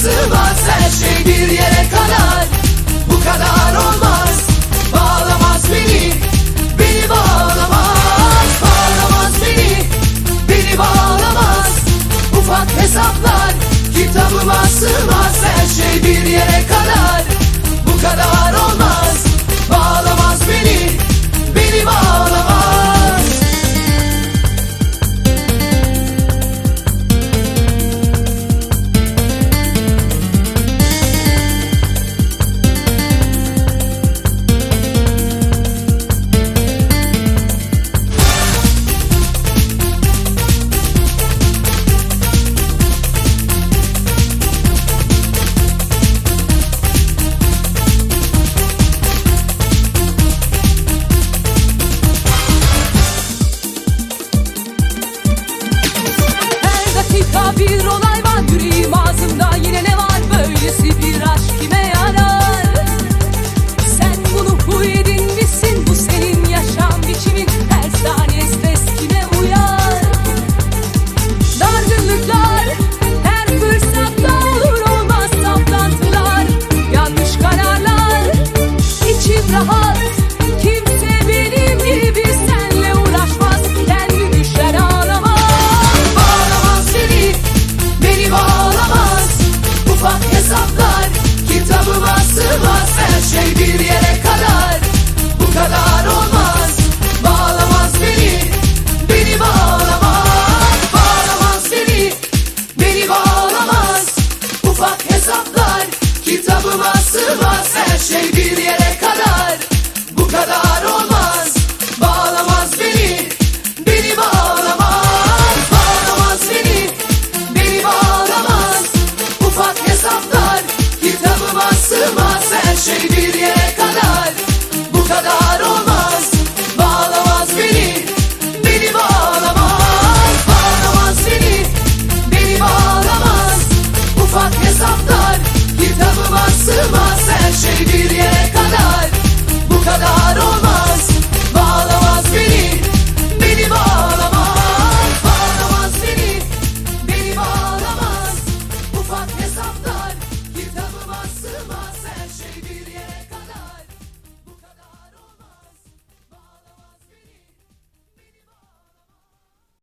sığmaz her şey bir yere kadar. Bu kadar olmaz. Bağlamaz beni. Beni bağlamaz. Bağlamaz beni. Beni bağlamaz. Ufak hesaplar Kitabıma sığmaz. Her şey bir yere kadar. Bu kadar olmaz bir olan Aklıma sığmaz her şey bir yere kadar. Bu kadar olmaz Bağlamaz beni Beni bağlamaz. Bağlamaz beni Beni bağlamaz. Ufak hesaplar Kitabıma sığmaz her şey bir yere kadar. Bu kadar